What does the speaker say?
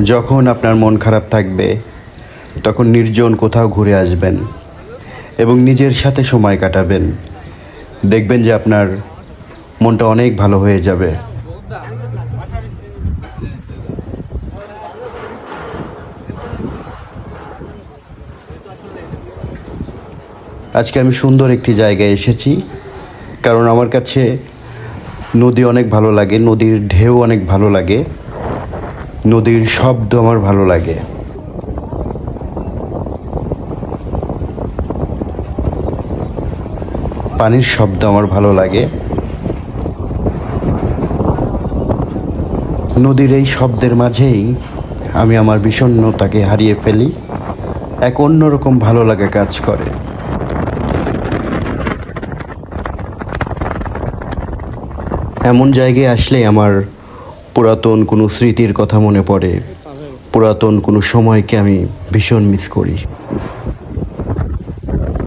যখন আপনার মন খারাপ থাকবে, তখন নির্জন কোথাও ঘুরে আসবেন এবং নিজের সাথে সময় কাটাবেন। দেখবেন যে আপনার মনটা অনেক ভালো হয়ে যাবে। আজকে আমি সুন্দর একটি জায়গায় এসেছি, কারণ আমার কাছে নদী অনেক ভালো লাগে, নদীর ঢেউ অনেক ভালো লাগে। নদীর শব্দ আমার ভালো লাগে। পানির শব্দ আমার ভালো লাগে। নদীর এই শব্দের মাঝেই আমি আমার বিষণ্ণতাকে হারিয়ে ফেলি। এক অন্যরকম ভালো লাগা কাজ করে। এমন জায়গায় আসলে আমার পুরাতন কোনো স্মৃতির কথা মনে পড়ে পুরাতন কোনো সময়কে আমি ভীষণ মিস করি।